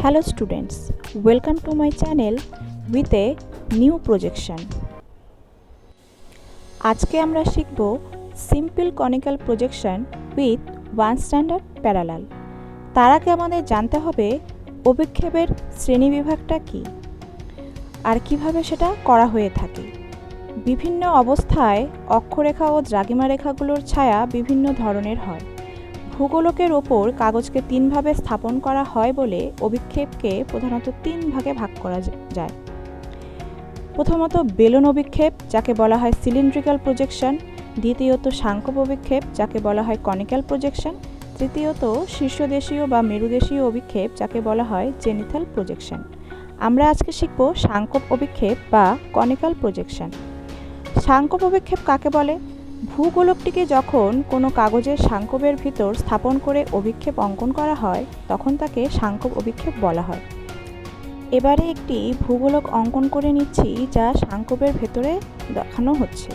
Hello students welcome to my channel with a new projection. আজকে আমরা শিখব simple conical projection with one standard parallel তার আগে আমাদের জানতে হবে অভিক্ষেপের শ্রেণীবিভাগটা কী আর কীভাবে সেটা করা হয়ে থাকে। বিভিন্ন অবস্থায় অক্ষরেখা ও দ্রাঘিমা রেখাগুলোর ছায়া বিভিন্ন ধরনের হয়। ভূগোলকের ওপর কাগজকে তিনভাবে স্থাপন করা হয় বলে অভিক্ষেপকে প্রধানত তিন ভাগে ভাগ করা যায়। প্রথমত বেলন অভিক্ষেপ, যাকে বলা হয় সিলিন্ড্রিক্যাল প্রজেকশন। দ্বিতীয়ত সাংকব অভিক্ষেপ, যাকে বলা হয় কনিক্যাল প্রজেকশন। তৃতীয়ত শীর্ষদেশীয় বা মেরুদেশীয় অভিক্ষেপ, যাকে বলা হয় জেনিথাল প্রজেকশন। আমরা আজকে শিখব সাংকব অভিক্ষেপ বা কনিক্যাল প্রজেকশন। সাংকব অভিক্ষেপ কাকে বলে? ভূগোলকটিকে যখন কোনো কাগজের সাংকবের ভিতর স্থাপন করে অভিক্ষেপ অঙ্কন করা হয়, তখন তাকে সাংকব অভিক্ষেপ বলা হয়। এবারে একটি ভূগোলক অঙ্কন করে নিচ্ছি, যা সাংকবের ভেতরে দেখানো হচ্ছে।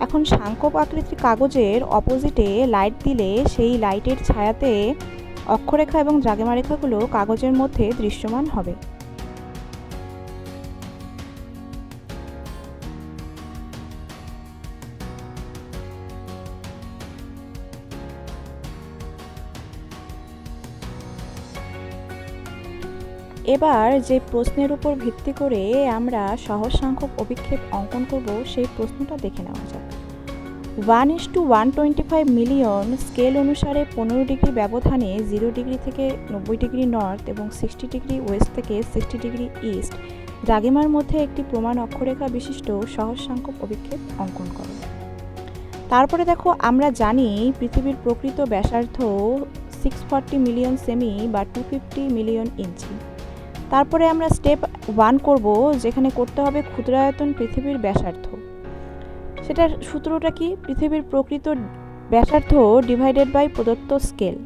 এখন সাংকব আকৃতির কাগজের অপোজিটে লাইট দিলে সেই লাইটের ছায়াতে অক্ষরেখা এবং দ্রাঘিমা রেখাগুলো কাগজের মধ্যে দৃশ্যমান হবে। এবার যে প্রশ্নের উপর ভিত্তি করে আমরা সহজ সংখ্যক অভিক্ষেপ অঙ্কন করব, সেই প্রশ্নটা দেখে নেওয়া যাক। One is to one twenty five million scale অনুসারে পনেরো ডিগ্রি ব্যবধানে জিরো ডিগ্রি থেকে নব্বই ডিগ্রি নর্থ এবং সিক্সটি ডিগ্রি ওয়েস্ট থেকে সিক্সটি ডিগ্রি ইস্ট দ্রাঘিমার মধ্যে একটি প্রমাণ অক্ষরেখা বিশিষ্ট সহজ সংখ্যক অভিক্ষেপ অঙ্কন করো। তারপরে দেখো, আমরা জানি পৃথিবীর প্রকৃত ব্যাসার্ধ সিক্স ফর্টি মিলিয়ন সেমি বা টু ফিফটি মিলিয়ন ইঞ্চি তারপরে আমরা স্টেপ ওয়ান করব, যেখানে করতে হবে ক্ষুদ্রায়তন পৃথিবীর ব্যাসার্ধ। সেটার সূত্রটা কি? পৃথিবীর প্রকৃত ব্যাসার্ধ ডিভাইডেড বাই প্রদত্ত স্কেল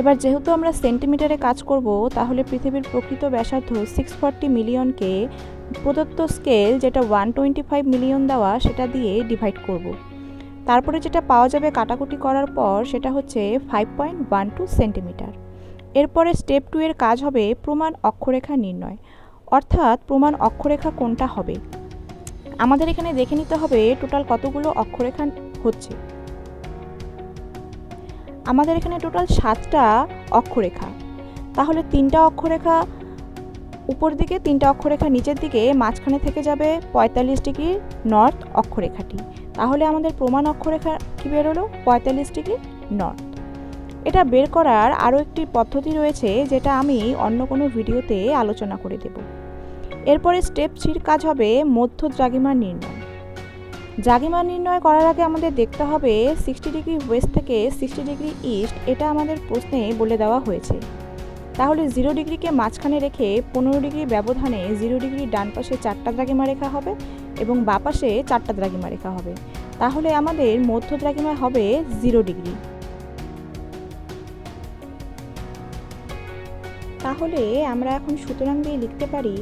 এবার যেহেতু আমরা সেন্টিমিটারে কাজ করব, তাহলে পৃথিবীর প্রকৃত ব্যাসার্ধ সিক্স ফর্টি মিলিয়নকে প্রদত্ত স্কেল যেটা ওয়ান টোয়েন্টি ফাইভ মিলিয়ন দেওয়া, সেটা দিয়ে ডিভাইড করব। তারপরে যেটা পাওয়া যাবে কাটাকুটি করার পর, সেটা হচ্ছে five point one two centimetre এরপরে স্টেপ টু এর কাজ হবে প্রমাণ অক্ষরেখা নির্ণয়। অর্থাৎ প্রমাণ অক্ষরেখা কোনটা হবে? আমাদের এখানে দেখে নিতে হবে টোটাল কতগুলো অক্ষরেখা হচ্ছে। আমাদের এখানে টোটাল সাতটা অক্ষরেখা। তাহলে তিনটা অক্ষরেখা উপর দিকে, তিনটা অক্ষরেখা নিচের দিকে, মাঝখানে থেকে যাবে পঁয়তাল্লিশ ডিগ্রি নর্থ অক্ষরেখাটি। তাহলে আমাদের প্রমাণ অক্ষরেখা কী বেরোলো? পঁয়তাল্লিশ ডিগ্রি নর্থ এটা বের করার আরও একটি পদ্ধতি রয়েছে যেটা আমি অন্য কোনো ভিডিওতে আলোচনা করে দেব। এরপরে স্টেপ থ্রির কাজ হবে মধ্য দ্রাঘিমা নির্ণয়। দ্রাঘিমা নির্ণয় করার আগে আমাদের দেখতে হবে সিক্সটি ডিগ্রি ওয়েস্ট থেকে সিক্সটি ডিগ্রি ইস্ট, এটা আমাদের প্রশ্নে বলে দেওয়া হয়েছে। তাহলে জিরো ডিগ্রিকে মাঝখানে রেখে পনেরো ডিগ্রি ব্যবধানে জিরো ডিগ্রি ডান পাশে চারটা দ্রাঘিমা রেখা হবে এবং বাঁ পাশে চারটা দ্রাঘিমা রেখা হবে। তাহলে আমাদের মধ্য দ্রাঘিমা হবে জিরো ডিগ্রি। তাহলে আমরা এখন সুতরাং দিয়ে লিখতে পারি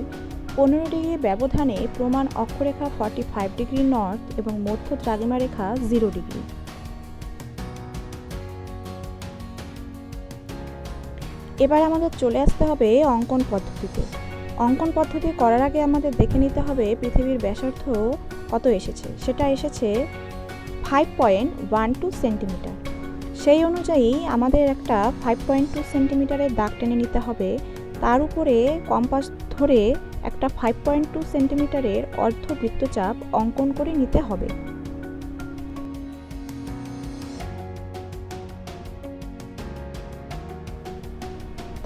পনেরো ডিগ্রি ব্যবধানে প্রমাণ অক্ষরেখা ফর্টি ফাইভ ডিগ্রি নর্থ এবং মধ্য দ্রাঘিমা রেখা জিরো ডিগ্রি। এবার আমাদের চলে আসতে হবে অঙ্কন পদ্ধতিতে। অঙ্কন পদ্ধতি করার আগে আমাদের দেখে নিতে হবে পৃথিবীর ব্যাসার্ধ কত এসেছে। সেটা এসেছে five point one two centimetre সেই অনুযায়ী আমাদের একটা ফাইভ পয়েন্ট টু সেন্টিমিটারের দাগ টেনে নিতে হবে। তার উপরে কম্পাস ধরে একটা ফাইভ পয়েন্ট টু সেন্টিমিটারের অর্ধ বৃত্তচাপ অঙ্কন করে নিতে হবে।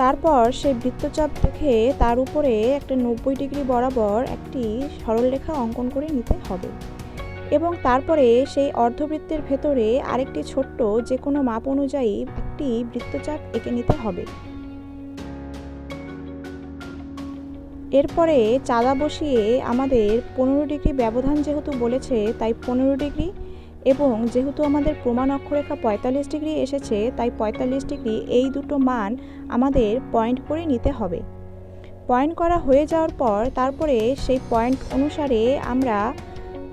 তারপর সেই বৃত্তচাপ দেখে তার উপরে একটা নব্বই ডিগ্রি বরাবর একটি সরলরেখা অঙ্কন করে নিতে হবে। এবং তারপরে সেই অর্ধবৃত্তের ভেতরে আরেকটি ছোট্ট যে কোনো মাপ অনুযায়ী একটি বৃত্তচাপ এঁকে নিতে হবে। এরপরে চাঁদা বসিয়ে আমাদের পনেরো ডিগ্রি ব্যবধান যেহেতু বলেছে, তাই পনেরো ডিগ্রি এবং যেহেতু আমাদের প্রমাণ অক্ষরেখা পঁয়তাল্লিশ ডিগ্রি এসেছে, তাই পঁয়তাল্লিশ ডিগ্রি এই দুটো মান আমাদের পয়েন্ট করে নিতে হবে। পয়েন্ট করা হয়ে যাওয়ার পর তারপরে সেই পয়েন্ট অনুসারে আমরা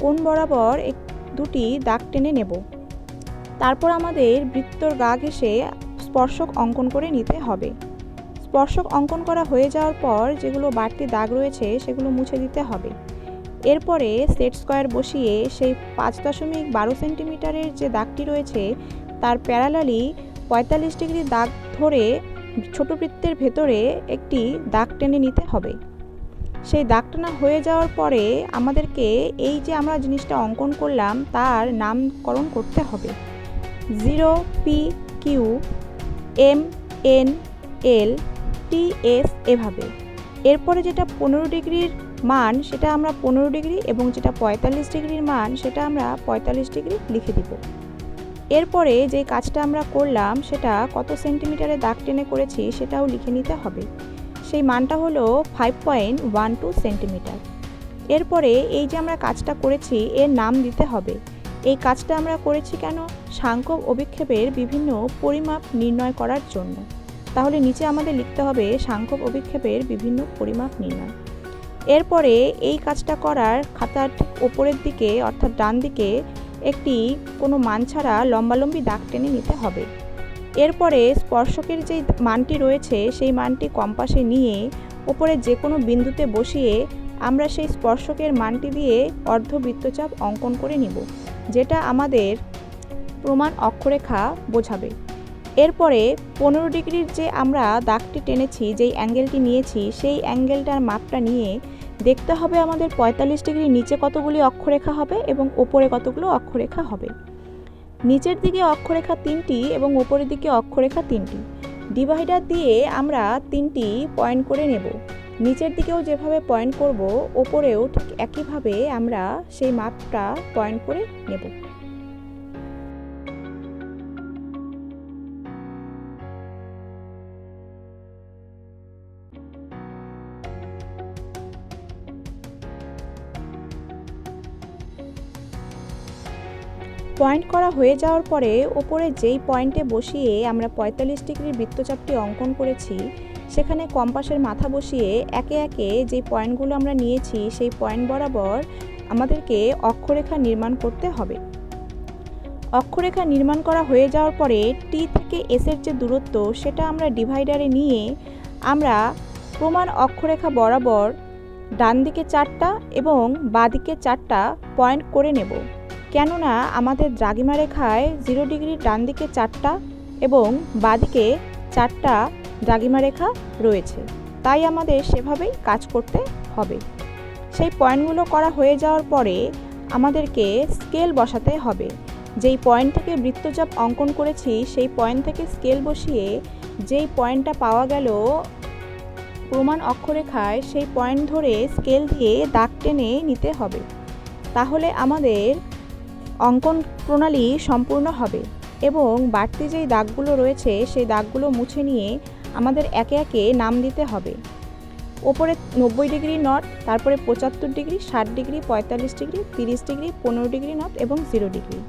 কোন বরাবর এক দুটি দাগ টেনে নেব। তারপর আমাদের বৃত্তর গা ঘেঁষে স্পর্শক অঙ্কন করে নিতে হবে। স্পর্শক অঙ্কন করা হয়ে যাওয়ার পর যেগুলো বাড়তি দাগ রয়েছে সেগুলো মুছে দিতে হবে। এরপরে সেট স্কোয়ার বসিয়ে সেই পাঁচ দশমিক বারো সেন্টিমিটারের যে দাগটি রয়েছে তার প্যারালালি পঁয়তাল্লিশ ডিগ্রি দাগ ধরে ছোট বৃত্তের ভেতরে একটি দাগ টেনে নিতে হবে। সেই দাগ টানা হয়ে যাওয়ার পরে আমাদেরকে এই যে আমরা জিনিসটা অঙ্কন করলাম, তার নামকরণ করতে হবে। Zero P Q M N L T S এভাবে। এরপরে যেটা পনেরো ডিগ্রির মান, সেটা আমরা পনেরো ডিগ্রি এবং যেটা পঁয়তাল্লিশ ডিগ্রির মান, সেটা আমরা পঁয়তাল্লিশ ডিগ্রি লিখে দিব। এরপরে যে কাজটা আমরা করলাম, সেটা কত সেন্টিমিটারে দাগ টেনে করেছি, সেটাও লিখে নিতে হবে। সেই মানটা হলো five point one two centimetre এরপরে এই যে আমরা কাজটা করেছি, এর নাম দিতে হবে। এই কাজটা আমরা করেছি কেন? সাংখ্যক অভিক্ষেপের বিভিন্ন পরিমাপ নির্ণয় করার জন্য। তাহলে নিচে আমাদের লিখতে হবে সাংখ্যক অভিক্ষেপের বিভিন্ন পরিমাপ নির্ণয়। এরপরে এই কাজটা করার খাতার ঠিক ওপরের দিকে, অর্থাৎ ডান দিকে, একটি কোনো মান ছাড়া লম্বালম্বি দাগ টেনে নিতে হবে। এরপরে স্পর্শকের যে মানটি রয়েছে, সেই মানটি কম্পাসে নিয়ে ওপরে যে কোনো বিন্দুতে বসিয়ে আমরা সেই স্পর্শকের মানটি দিয়ে অর্ধবৃত্তচাপ অঙ্কন করে নিব, যেটা আমাদের প্রমাণ অক্ষরেখা বোঝাবে। এরপরে পনেরো ডিগ্রির যে আমরা দাগটি টেনেছি, যেই অ্যাঙ্গেলটি নিয়েছি, সেই অ্যাঙ্গেলটার মাপটা নিয়ে দেখতে হবে আমাদের পঁয়তাল্লিশ ডিগ্রি নিচে কতগুলি অক্ষরেখা হবে এবং ওপরে কতগুলো অক্ষরেখা হবে। নিচের দিকে অক্ষরেখা তিনটি এবং ওপরের দিকে অক্ষরেখা তিনটি। ডিভাইডার দিয়ে আমরা তিনটি পয়েন্ট করে নেব। নিচের দিকেও যেভাবে পয়েন্ট করব, ওপরেও ঠিক একইভাবে আমরা সেই মাপটা পয়েন্ট করে নেব। পয়েন্ট করা হয়ে যাওয়ার পরে ওপরে যেই পয়েন্টে বসিয়ে আমরা পঁয়তাল্লিশ ডিগ্রির বৃত্তচাপটি অঙ্কন করেছি, সেখানে কম্পাসের মাথা বসিয়ে একে একে যে পয়েন্টগুলো আমরা নিয়েছি, সেই পয়েন্ট বরাবর আমাদেরকে অক্ষরেখা নির্মাণ করতে হবে। অক্ষরেখা নির্মাণ করা হয়ে যাওয়ার পরে টি থেকে এসের যে দূরত্ব, সেটা আমরা ডিভাইডারে নিয়ে আমরা প্রমাণ অক্ষরেখা বরাবর ডান দিকে চারটা এবং বাদিকে চারটা পয়েন্ট করে নেব। কেননা আমাদের দ্রাগিমা রেখায় জিরো ডিগ্রির ডান দিকে চারটা এবং বাদিকে চারটা দ্রাগিমা রেখা রয়েছে। তাই আমাদের সেভাবেই কাজ করতে হবে। সেই পয়েন্টগুলো করা হয়ে যাওয়ার পরে আমাদেরকে স্কেল বসাতে হবে। যেই পয়েন্ট থেকে বৃত্তচাপ অঙ্কন করেছি, সেই পয়েন্ট থেকে স্কেল বসিয়ে যেই পয়েন্টটা পাওয়া গেল প্রমাণ অক্ষরেখায়, সেই পয়েন্ট ধরে স্কেল দিয়ে দাগ টেনে নিতে হবে। তাহলে আমাদের অঙ্কন প্রণালী সম্পূর্ণ হবে এবং বাড়তি যেই দাগগুলো রয়েছে, সেই দাগগুলো মুছে নিয়ে আমাদের একে একে নাম দিতে হবে। ওপরে নব্বই ডিগ্রি নট, তারপরে পঁচাত্তর ডিগ্রি, ষাট ডিগ্রি, পঁয়তাল্লিশ ডিগ্রি, তিরিশ ডিগ্রি, পনেরো ডিগ্রি নট এবং জিরো ডিগ্রি।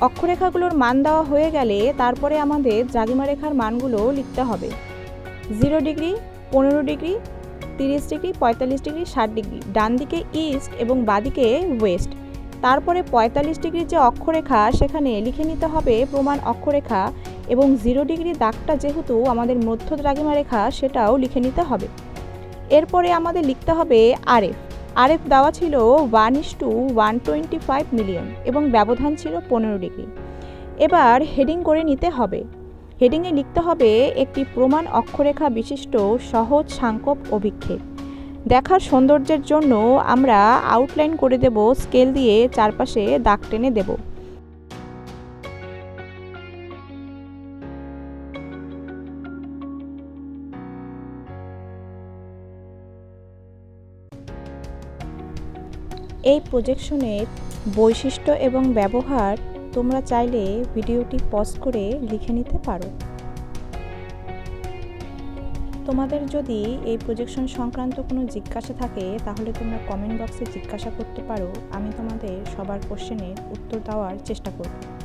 অক্ষরেখাগুলোর মান দেওয়া হয়ে গেলে তারপরে আমাদের দ্রাঘিমা রেখার মানগুলো লিখতে হবে। জিরো ডিগ্রি, পনেরো ডিগ্রি, তিরিশ ডিগ্রি, পঁয়তাল্লিশ ডিগ্রি, ষাট ডিগ্রি। ডান দিকে ইস্ট এবং বাদিকে ওয়েস্ট। তারপরে পঁয়তাল্লিশ ডিগ্রির যে অক্ষরেখা, সেখানে লিখে নিতে হবে প্রমাণ অক্ষরেখা এবং জিরো ডিগ্রি দাগটা যেহেতু আমাদের মধ্য দ্রাঘিমা রেখা, সেটাও লিখে নিতে হবে। এরপরে আমাদের লিখতে হবে আরএফ। আরএফ দেওয়া ছিল one is to one twenty five million এবং ব্যবধান ছিল পনেরো ডিগ্রি। এবার হেডিং করে নিতে হবে। হেডিংয়ে লিখতে হবে একটি প্রমাণ অক্ষরেখা বিশিষ্ট সহজ সাংকপ অভিক্ষেপ। দেখার সৌন্দর্যের জন্য আমরা আউটলাইন করে দেব স্কেল দিয়ে চারপাশে দাগ টেনে দেব। এই প্রজেকশনের বৈশিষ্ট্য এবং ব্যবহার তোমরা চাইলে ভিডিওটি পজ করে লিখে নিতে পারো। তোমাদের যদি এই প্রজেকশন সংক্রান্ত কোনো জিজ্ঞাসা থাকে, তাহলে তোমরা কমেন্ট বক্সে জিজ্ঞাসা করতে পারো। আমি তোমাদের সবার কোশ্চেনের উত্তর দেওয়ার চেষ্টা করব।